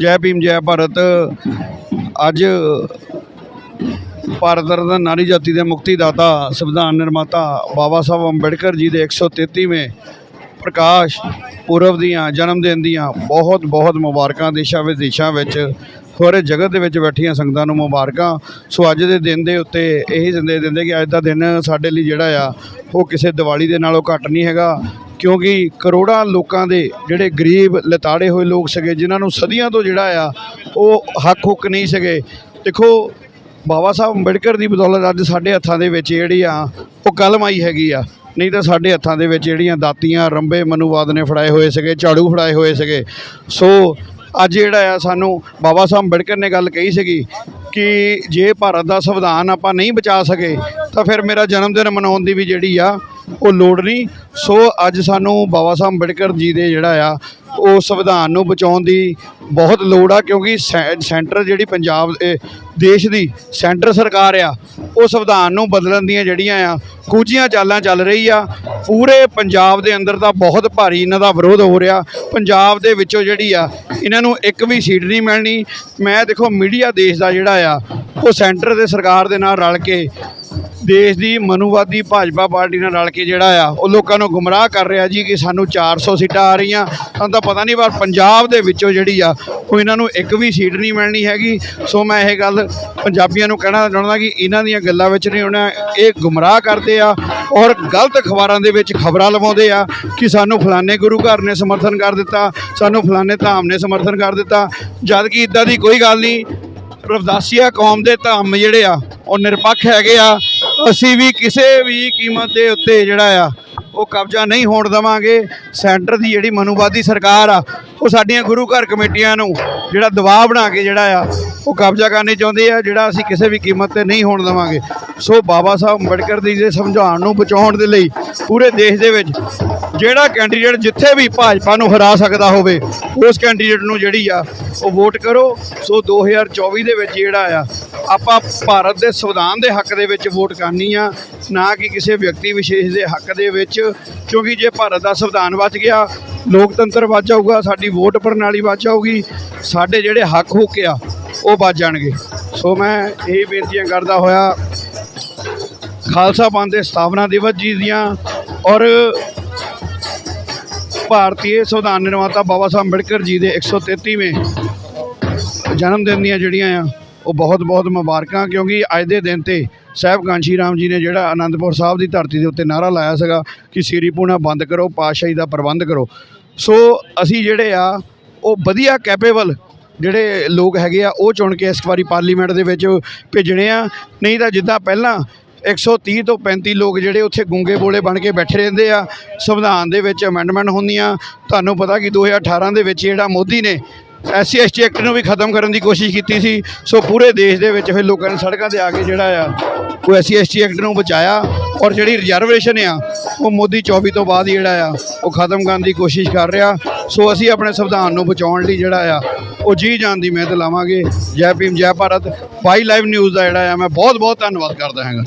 ਜੈ ਭੀਮ, ਜੈ ਭਾਰਤ। ਅੱਜ ਭਾਰਤ ਰਤਨ ਨਾਰੀ ਜਾਤੀ ਦੇ ਮੁਕਤੀ ਦਾਤਾ ਸੰਵਿਧਾਨ ਨਿਰਮਾਤਾ ਬਾਬਾ ਸਾਹਿਬ ਅੰਬੇਡਕਰ ਜੀ ਦੇ 133ਵੇਂ ਪ੍ਰਕਾਸ਼ ਪੁਰਬ ਦੀਆਂ ਜਨਮ ਦਿਨ ਦੀਆਂ ਬਹੁਤ ਬਹੁਤ ਮੁਬਾਰਕਾਂ ਦੇਸ਼ਾਂ ਵਿਦੇਸ਼ਾਂ ਵਿੱਚ, ਹੋਰ ਜਗਤ ਦੇ ਵਿੱਚ ਬੈਠੀਆਂ ਸੰਗਤਾਂ ਨੂੰ ਮੁਬਾਰਕਾਂ। ਸੋ ਅੱਜ ਦੇ ਦਿਨ ਦੇ ਉੱਤੇ ਇਹੀ ਸੰਦੇਸ਼ ਦਿੰਦੇ ਕਿ ਅੱਜ ਦਾ ਦਿਨ ਸਾਡੇ ਲਈ ਜਿਹੜਾ ਆ, ਉਹ ਕਿਸੇ ਦੀਵਾਲੀ ਦੇ ਨਾਲੋਂ ਘੱਟ ਨਹੀਂ ਹੈਗਾ। ਕਿਉਂਕਿ ਕਰੋੜਾਂ ਲੋਕਾਂ ਦੇ ਜਿਹੜੇ ਗਰੀਬ, ਲਤਾੜੇ ਹੋਏ ਲੋਕ ਸੀਗੇ, ਜਿਨ੍ਹਾਂ ਨੂੰ ਸਦੀਆਂ ਤੋਂ ਜਿਹੜਾ ਆ, ਉਹ ਹੱਕ ਹੁੱਕ ਨਹੀਂ ਸੀਗੇ। ਦੇਖੋ, ਬਾਬਾ ਸਾਹਿਬ ਅੰਬੇਡਕਰ ਦੀ ਬਦੌਲਤ ਅੱਜ ਸਾਡੇ ਹੱਥਾਂ ਦੇ ਵਿੱਚ ਜਿਹੜੀ ਆ, ਉਹ ਕਲਮ ਆਈ ਹੈਗੀ ਆ। ਨਹੀਂ ਤਾਂ ਸਾਡੇ ਹੱਥਾਂ ਦੇ ਵਿੱਚ ਜਿਹੜੀਆਂ ਦਾਤੀਆਂ, ਰੰਬੇ, ਮਨੂਵਾਦ ਨੇ ਫੜਾਏ ਹੋਏ ਸੀਗੇ, ਝਾੜੂ ਫੜਾਏ ਹੋਏ ਸੀਗੇ। ਸੋ, ਅੱਜ ਜਿਹੜਾ ਆ ਸਾਨੂੰ ਬਾਬਾ ਸਾਹਿਬ ਅੰਬੇਡਕਰ ਨੇ ਗੱਲ ਕਹੀ ਸੀਗੀ ਕਿ ਜੇ ਭਾਰਤ ਦਾ ਸੰਵਿਧਾਨ ਆਪਾਂ ਨਹੀਂ ਬਚਾ ਸਕੇ, ਤਾਂ ਫਿਰ ਮੇਰਾ ਜਨਮ ਦਿਨ ਮਨਾਉਣ ਦੀ ਵੀ ਜਿਹੜੀ ਆ ਉਹ ਲੋੜ ਨਹੀਂ। ਸੋ ਅੱਜ ਸਾਨੂੰ ਬਾਬਾ ਸਾਹਿਬ ਅੰਬੇਡਕਰ ਜੀ ਦੇ ਜਿਹੜਾ ਆ, ਉਹ ਸੰਵਿਧਾਨ ਨੂੰ ਬਚਾਉਣ ਦੀ ਬਹੁਤ ਲੋੜ ਆ, ਕਿਉਂਕਿ ਸੈ- ਸੈਂਟਰ ਜਿਹੜੀ ਪੰਜਾਬ, ਇਹ ਦੇਸ਼ ਦੀ ਸੈਂਟਰ ਸਰਕਾਰ ਆ, ਉਹ ਸੰਵਿਧਾਨ ਨੂੰ ਬਦਲਣ ਦੀਆਂ ਜਿਹੜੀਆਂ ਆ ਕੂਚੀਆਂ ਚਾਲਾਂ ਚੱਲ ਰਹੀ ਆ। ਪੂਰੇ ਪੰਜਾਬ ਦੇ ਅੰਦਰ ਤਾਂ ਬਹੁਤ ਭਾਰੀ ਇਹਨਾਂ ਦਾ ਵਿਰੋਧ ਹੋ ਰਿਹਾ। ਪੰਜਾਬ ਦੇ ਵਿੱਚੋਂ ਜਿਹੜੀ ਆ, ਇਹਨਾਂ ਨੂੰ ਇੱਕ ਵੀ ਸੀਟ ਨਹੀਂ ਮਿਲਣੀ। ਮੈਂ ਦੇਖੋ, ਮੀਡੀਆ ਦੇਸ਼ ਦਾ ਜਿਹੜਾ ਆ, ਉਹ ਸੈਂਟਰ ਦੇ ਸਰਕਾਰ ਦੇ ਨਾਲ ਰਲ ਕੇ ਦੇਸ਼ ਦੀ ਮਨੂਵਾਦੀ ਭਾਜਪਾ ਪਾਰਟੀ ਨਾਲ ਰਲ ਕੇ ਜਿਹੜਾ ਆ, ਉਹ ਲੋਕਾਂ ਨੂੰ ਗੁੰਮਰਾਹ ਕਰ ਰਿਹਾ ਜੀ ਕਿ ਸਾਨੂੰ 400 ਸੀਟਾਂ ਆ ਰਹੀਆਂ। ਸਾਨੂੰ ਤਾਂ ਪਤਾ ਨਹੀਂ, ਪਰ ਪੰਜਾਬ ਦੇ ਵਿੱਚੋਂ ਜਿਹੜੀ ਆ, ਉਹ ਇਹਨਾਂ ਨੂੰ ਇੱਕ ਵੀ ਸੀਟ ਨਹੀਂ ਮਿਲਣੀ ਹੈਗੀ। ਸੋ ਮੈਂ ਇਹ ਗੱਲ ਪੰਜਾਬੀਆਂ ਨੂੰ ਕਹਿਣਾ ਚਾਹੁੰਦਾ ਕਿ ਇਹਨਾਂ ਦੀਆਂ ਗੱਲਾਂ ਵਿੱਚ ਨਹੀਂ ਹੋਣਾ ਇਹ ਗੁੰਮਰਾਹ ਕਰਦੇ ਆ ਔਰ ਗਲਤ ਅਖਬਾਰਾਂ ਦੇ ਵਿੱਚ ਖਬਰਾਂ ਲਵਾਉਂਦੇ ਆ ਕਿ ਸਾਨੂੰ ਫਲਾਣੇ ਗੁਰੂ ਘਰ ਨੇ ਸਮਰਥਨ ਕਰ ਦਿੱਤਾ, ਸਾਨੂੰ ਫਲਾਣੇ ਧਾਮ ਨੇ ਸਮਰਥਨ ਕਰ ਦਿੱਤਾ। ਜਦ ਕਿ ਇਦਾਂ ਦੀ ਕੋਈ ਗੱਲ ਨਹੀਂ, ਰਵਦਾਸੀਆ ਕੌਮ ਦੇ ਧਾਮ ਜਿਹੜੇ ਆ ਉਹ ਨਿਰਪੱਖ ਹੈਗੇ ਆ। ਅਸੀਂ ਵੀ ਕਿਸੇ ਵੀ ਕੀਮਤ ਦੇ ਉੱਤੇ ਜਿਹੜਾ ਆ, ਉਹ ਕਬਜ਼ਾ ਨਹੀਂ ਹੋਣ ਦੇਵਾਂਗੇ। ਸੈਂਟਰ ਦੀ ਜਿਹੜੀ ਮਨੂਵਾਦੀ ਸਰਕਾਰ ਆ, ਉਹ ਸਾਡੀਆਂ ਗੁਰੂ ਘਰ ਕਮੇਟੀਆਂ ਨੂੰ ਜਿਹੜਾ ਦਬਾਅ ਬਣਾ ਕੇ ਜਿਹੜਾ ਆ, ਉਹ ਕਬਜ਼ਾ ਕਰਨੀ ਚਾਹੁੰਦੇ ਆ, ਜਿਹੜਾ ਅਸੀਂ ਕਿਸੇ ਵੀ ਕੀਮਤ ਤੇ ਨਹੀਂ ਹੋਣ ਦੇਵਾਂਗੇ। ਸੋ ਬਾਬਾ ਸਾਹਿਬ ਅੰਬੇਡਕਰ ਦੀ ਦੇ ਸਮਝਾਉਣ ਨੂੰ ਬਚਾਉਣ ਦੇ ਲਈ ਪੂਰੇ ਦੇਸ਼ ਦੇ ਵਿੱਚ ਜਿਹੜਾ ਕੈਂਡੀਡੇਟ ਜਿੱਥੇ ਵੀ ਭਾਜਪਾ ਨੂੰ ਹਰਾ ਸਕਦਾ ਹੋਵੇ, ਉਸ ਕੈਂਡੀਡੇਟ ਨੂੰ ਜਿਹੜੀ ਆ, ਉਹ ਵੋਟ ਕਰੋ। ਸੋ 2024 ਦੇ ਵਿੱਚ ਜਿਹੜਾ ਆ ਆਪਾਂ ਭਾਰਤ ਦੇ ਸੰਵਿਧਾਨ ਦੇ ਹੱਕ ਦੇ ਵਿੱਚ ਵੋਟ ਕਰਨੀ ਆ, ਨਾ ਕਿ ਕਿਸੇ ਵਿਅਕਤੀ ਵਿਸ਼ੇਸ਼ ਦੇ ਹੱਕ ਦੇ ਵਿੱਚ, ਕਿਉਂਕਿ ਜੇ ਭਾਰਤ ਦਾ ਸੰਵਿਧਾਨ ਬਚ ਗਿਆ, ਲੋਕਤੰਤਰ ਬਚ ਜਾਊਗਾ, ਸਾਡੀ ਵੋਟ ਪ੍ਰਣਾਲੀ ਬਚ ਜਾਊਗੀ, ਸਾਡੇ ਜਿਹੜੇ ਹੱਕ ਹੋ ਕੇ ਆ, ਉਹ ਬਚ ਜਾਣਗੇ। ਸੋ ਮੈਂ ਇਹ ਬੇਨਤੀਆਂ ਕਰਦਾ ਹੋਇਆ, ਖਾਲਸਾ ਪੰਥ ਦੇ ਸਥਾਪਨਾ ਦਿਵਸ ਜੀ ਦੀਆਂ, ਔਰ ਭਾਰਤੀ ਸੰਵਿਧਾਨ ਨਿਰਮਾਤਾ ਬਾਬਾ ਸਾਹਿਬ ਅੰਬੇਡਕਰ ਜੀ ਦੇ 133ਵੇਂ ਜਨਮ ਦਿਨ ਦੀਆਂ ਜਿਹੜੀਆਂ ਆ ਉਹ ਬਹੁਤ ਬਹੁਤ ਮੁਬਾਰਕਾਂ, ਕਿਉਂਕਿ ਅੱਜ ਦੇ ਦਿਨ ਤੇ ਸਾਹਿਬ ਕਾਂਸ਼ੀ ਰਾਮ ਜੀ ਨੇ ਜਿਹੜਾ ਆਨੰਦਪੁਰ ਸਾਹਿਬ ਦੀ ਧਰਤੀ ਦੇ ਉੱਤੇ ਨਾਰਾ ਲਾਇਆ ਸੀਗਾ ਕਿ ਸੀਰੀ ਪੂਣਾ ਬੰਦ ਕਰੋ, ਪਾਤਸ਼ਾਹੀ ਦਾ ਪ੍ਰਬੰਧ ਕਰੋ। ਸੋ ਅਸੀਂ ਜਿਹੜੇ ਆ, ਉਹ ਵਧੀਆ ਕੈਪੇਬਲ ਜਿਹੜੇ ਲੋਕ ਹੈਗੇ ਆ, ਉਹ ਚੁਣ ਕੇ ਇਸ ਵਾਰੀ ਪਾਰਲੀਮੈਂਟ ਦੇ ਵਿੱਚ ਭੇਜਣੇ ਆ। ਨਹੀਂ ਤਾਂ ਜਿੱਦਾਂ ਪਹਿਲਾਂ 130 ਤੋਂ 35 ਲੋਕ ਜਿਹੜੇ ਉੱਥੇ ਗੁੰਗੇ ਬੋਲੇ ਬਣ ਕੇ ਬੈਠੇ ਰਹਿੰਦੇ ਆ, ਸੰਵਿਧਾਨ ਦੇ ਵਿੱਚ ਅਮੈਂਡਮੈਂਟ ਹੁੰਦੀਆਂ। ਤੁਹਾਨੂੰ ਪਤਾ ਕਿ 2018 ਦੇ ਵਿੱਚ ਜਿਹੜਾ ਮੋਦੀ ਨੇ ਐਸਸੀ ਐਸਟੀ ਐਕਟ ਨੂੰ ਵੀ ਖਤਮ ਕਰਨ ਦੀ ਕੋਸ਼ਿਸ਼ ਕੀਤੀ ਸੀ। ਸੋ ਪੂਰੇ ਦੇਸ਼ ਦੇ ਵਿੱਚ ਫਿਰ ਲੋਕਾਂ ਨੇ ਸੜਕਾਂ ਤੇ ਆ ਕੇ ਜਿਹੜਾ ਆ, ਉਹ ਐਸਸੀ ਐਸਟੀ ਐਕਟ ਨੂੰ ਬਚਾਇਆ ਔਰ ਜਿਹੜੀ ਰਿਜ਼ਰਵੇਸ਼ਨ ਆ, ਉਹ ਮੋਦੀ 24 ਤੋਂ ਬਾਅਦ ਜਿਹੜਾ ਆ, ਉਹ ਖਤਮ ਕਰਨ ਦੀ ਕੋਸ਼ਿਸ਼ ਕਰ ਰਿਹਾ। ਸੋ ਅਸੀਂ ਆਪਣੇ ਸੰਵਿਧਾਨ ਨੂੰ ਬਚਾਉਣ ਲਈ ਜਿਹੜਾ ਆ, ਉਹ ਜੀ ਜਾਨ ਦੀ ਮਿਹਨਤ ਲਾਵਾਂਗੇ। ਜੈ ਭੀਮ, ਜੈ ਭਾਰਤ। ਫਾਈ ਲਾਈਵ ਨਿਊਜ਼ ਦਾ ਜਿਹੜਾ ਆ, ਮੈਂ ਬਹੁਤ ਬਹੁਤ ਧੰਨਵਾਦ ਕਰਦਾ ਹਾਂਗਾ।